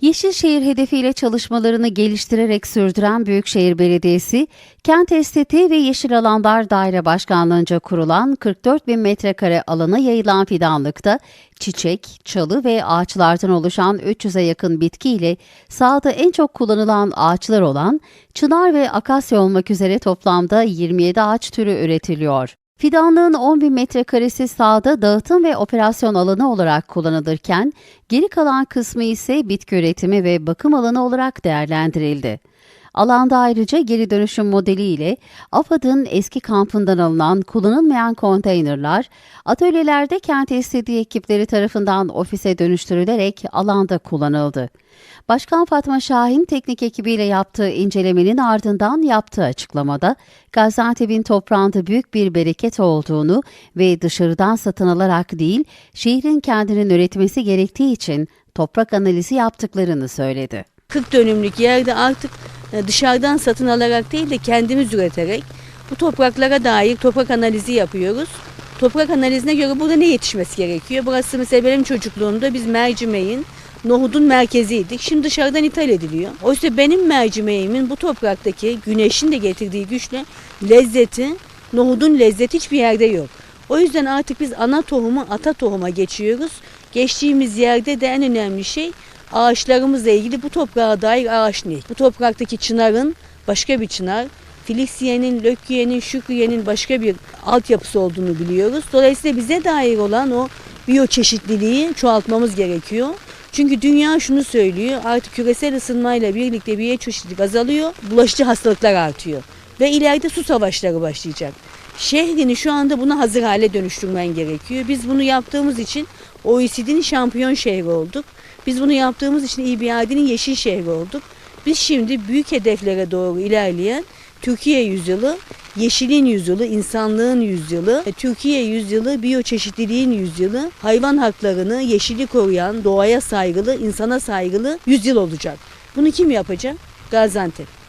Yeşilşehir hedefiyle çalışmalarını geliştirerek sürdüren Büyükşehir Belediyesi, Kent Estetiği ve Yeşil Alanlar Daire Başkanlığı'nca kurulan 44 bin metrekare alana yayılan fidanlıkta çiçek, çalı ve ağaçlardan oluşan 300'e yakın bitki ile sahada en çok kullanılan ağaçlar olan çınar ve akasya olmak üzere toplamda 27 ağaç türü üretiliyor. Fidanlığın 10 bin metrekaresi sahada dağıtım ve operasyon alanı olarak kullanılırken, geri kalan kısmı ise bitki üretimi ve bakım alanı olarak değerlendirildi. Alanda ayrıca geri dönüşüm modeliyle AFAD'ın eski kampından alınan kullanılmayan konteynerler, atölyelerde kent istediği ekipleri tarafından ofise dönüştürülerek alanda kullanıldı. Başkan Fatma Şahin teknik ekibiyle yaptığı incelemenin ardından yaptığı açıklamada Gaziantep'in toprağında büyük bir bereket olduğunu ve dışarıdan satın alarak değil, şehrin kendinin üretmesi gerektiği için toprak analizi yaptıklarını söyledi. 40 dönümlük yerde artık dışarıdan satın alarak değil de kendimiz üreterek bu topraklara dair toprak analizi yapıyoruz. Toprak analizine göre burada ne yetişmesi gerekiyor? Burası mesela benim çocukluğumda biz mercimeğin, nohudun merkeziydik. Şimdi dışarıdan ithal ediliyor. Oysa benim mercimeğimin bu topraktaki güneşin de getirdiği güçle lezzeti, nohudun lezzeti hiçbir yerde yok. O yüzden artık biz ana tohumu ata tohuma geçiyoruz. Geçtiğimiz yerde de en önemli şey ağaçlarımızla ilgili bu toprağa dair ağaç ne? Bu topraktaki çınarın başka bir çınar, Filiksiye'nin, Lökkiye'nin, Şükriye'nin başka bir altyapısı olduğunu biliyoruz. Dolayısıyla bize dair olan o biyoçeşitliliği çoğaltmamız gerekiyor. Çünkü dünya şunu söylüyor, artık küresel ısınmayla birlikte biyoçeşitlilik azalıyor, bulaşıcı hastalıklar artıyor. Ve ileride su savaşları başlayacak. Şehrini şu anda buna hazır hale dönüştürmen gerekiyor. Biz bunu yaptığımız için OECD'nin şampiyon şehri olduk. Biz bunu yaptığımız için İBAD'nin yeşil şehri olduk. Biz şimdi büyük hedeflere doğru ilerleyen Türkiye yüzyılı, yeşilin yüzyılı, insanlığın yüzyılı, e, Türkiye yüzyılı, biyoçeşitliliğin yüzyılı, hayvan haklarını, yeşili koruyan, doğaya saygılı, insana saygılı yüzyıl olacak. Bunu kim yapacak? Gaziantep.